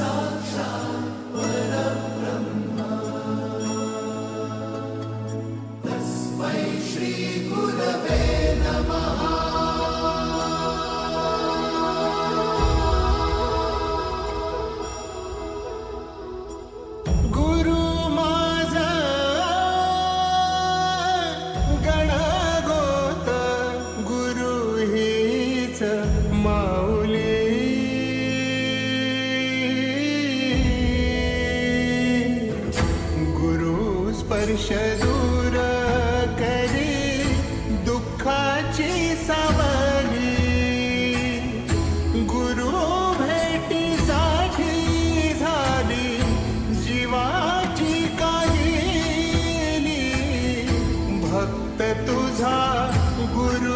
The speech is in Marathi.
गुरु स्पर्श दूर करी दुःखाची सावली. गुरु भेटी साठी झाली जीवाची काली भक्त तुझा गुरु